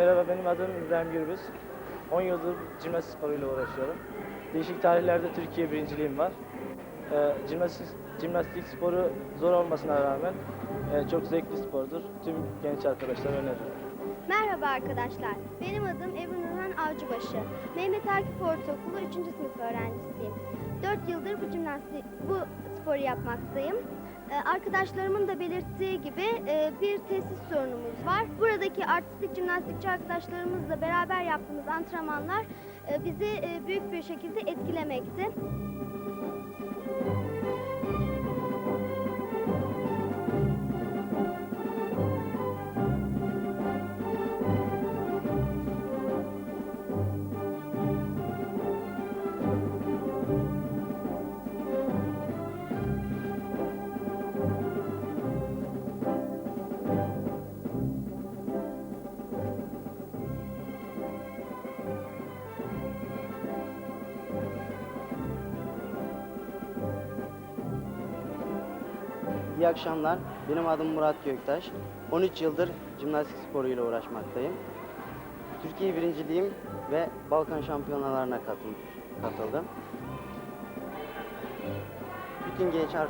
Merhaba benim adım İbrahim Gürbüz. 10 yıldır jimnastik sporuyla uğraşıyorum. Değişik tarihlerde Türkiye birinciliğim var. Ee, jimnastik, jimnastik sporu zor olmasına rağmen e, çok zevkli spordur. Tüm genç arkadaşlar öneririm. Merhaba arkadaşlar. Benim adım Ebru Nurhan Avcıbaşı. Mehmet Akif Ortaokulu 3. sınıf öğrencisiyim. 4 yıldır bu jimnastik, bu sporu yapmaktayım. Ee, arkadaşlarımın da belirttiği gibi e, bir tesis sorunumuz var. Buradaki artistik jimnastikçi arkadaşlarımızla beraber yaptığımız antrenmanlar e, bizi e, büyük bir şekilde etkilemekte. İyi akşamlar. Benim adım Murat Göktaş. 13 yıldır jimnastik sporuyla uğraşmaktayım. Türkiye birinciliğim ve Balkan şampiyonalarına katıl- katıldım. Bütün genç arkadaşlar